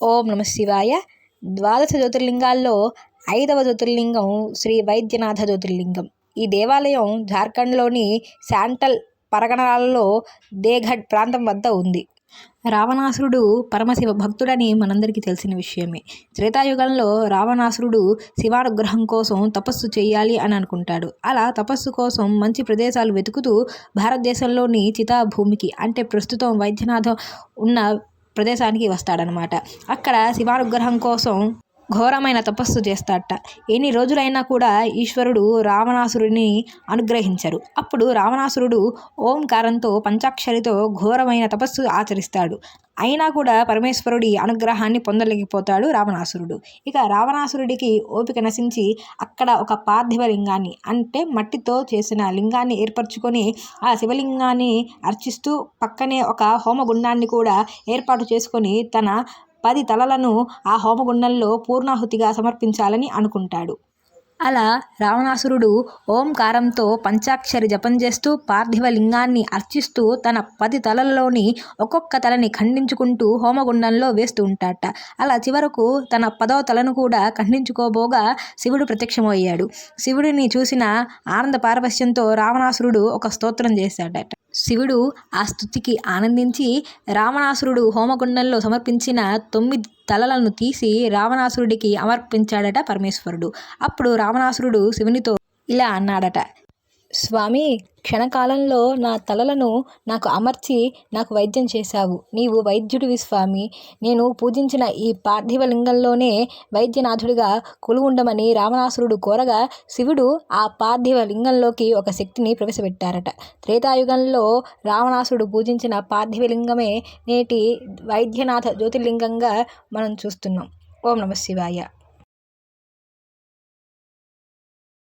ఓం నమ శివాయ. ద్వాదశ జ్యోతిర్లింగాల్లో ఐదవ జ్యోతిర్లింగం శ్రీ వైద్యనాథ జ్యోతిర్లింగం. ఈ దేవాలయం జార్ఖండ్లోని శాంటల్ పరగణాలలో దేఘడ్ ప్రాంతం వద్ద ఉంది. రావణాసురుడు పరమశివ భక్తుడని మనందరికీ తెలిసిన విషయమే. త్రేతాయుగంలో రావణాసురుడు శివానుగ్రహం కోసం తపస్సు చేయాలి అని అనుకుంటాడు. అలా తపస్సు కోసం మంచి ప్రదేశాలు వెతుకుతూ భారతదేశంలోని చితాభూమికి అంటే ప్రస్తుతం వైద్యనాథం ఉన్న ప్రదేశానికి వస్తాడనమాట అక్కడ శివానుగ్రహం కోసం ఘోరమైన తపస్సు చేస్తాడట. ఎన్ని రోజులైనా కూడా ఈశ్వరుడు రావణాసురుడిని అనుగ్రహించరు. అప్పుడు రావణాసురుడు ఓంకారంతో పంచాక్షరితో ఘోరమైన తపస్సు ఆచరిస్తాడు. అయినా కూడా పరమేశ్వరుడి అనుగ్రహాన్ని పొందలేకపోతాడు రావణాసురుడు. ఇక రావణాసురుడికి ఓపిక నశించి అక్కడ ఒక పార్థివ లింగాన్ని అంటే మట్టితో చేసిన లింగాన్ని ఏర్పరచుకొని ఆ శివలింగాన్ని అర్చిస్తూ పక్కనే ఒక హోమగుండాన్ని కూడా ఏర్పాటు చేసుకొని తన పది తలలను ఆ హోమగుండంలో పూర్ణాహుతిగా సమర్పించాలని అనుకుంటాడు. అలా రావణాసురుడు ఓంకారంతో పంచాక్షరి జపం చేస్తూ పార్థివ లింగాన్ని అర్చిస్తూ తన పది తలలలోని ఒక్కొక్క తలని ఖండించుకుంటూ హోమగుండంలో వేస్తూ ఉంటాడట అలా చివరకు తన పదో తలను కూడా ఖండించుకోబోగా శివుడు ప్రత్యక్షమయ్యాడు. శివుడిని చూసిన ఆనంద పారవశ్యంతో రావణాసురుడు ఒక స్తోత్రం చేశాడట. శివుడు ఆ స్థుతికి ఆనందించి రావణాసురుడు హోమగుండంలో సమర్పించిన తొమ్మిది తలలను తీసి రావణాసురుడికి సమర్పించాడట పరమేశ్వరుడు. అప్పుడు రావణాసురుడు శివునితో ఇలా అన్నాడట స్వామి క్షణకాలంలో నా తలలను నాకు అమర్చి నాకు వైద్యం చేశావు. నీవు వైద్యుడివి స్వామి. నేను పూజించిన ఈ పార్థివ లింగంలోనే వైద్యనాథుడిగా కొలువుండమని రావణాసురుడు కోరగా శివుడు ఆ పార్థివ లింగంలోకి ఒక శక్తిని ప్రవేశపెట్టారట. త్రేతాయుగంలో రావణాసురుడు పూజించిన పార్థివ లింగమే నేటి వైద్యనాథ జ్యోతిర్లింగంగా మనం చూస్తున్నాం. ఓం నమ శివాయ.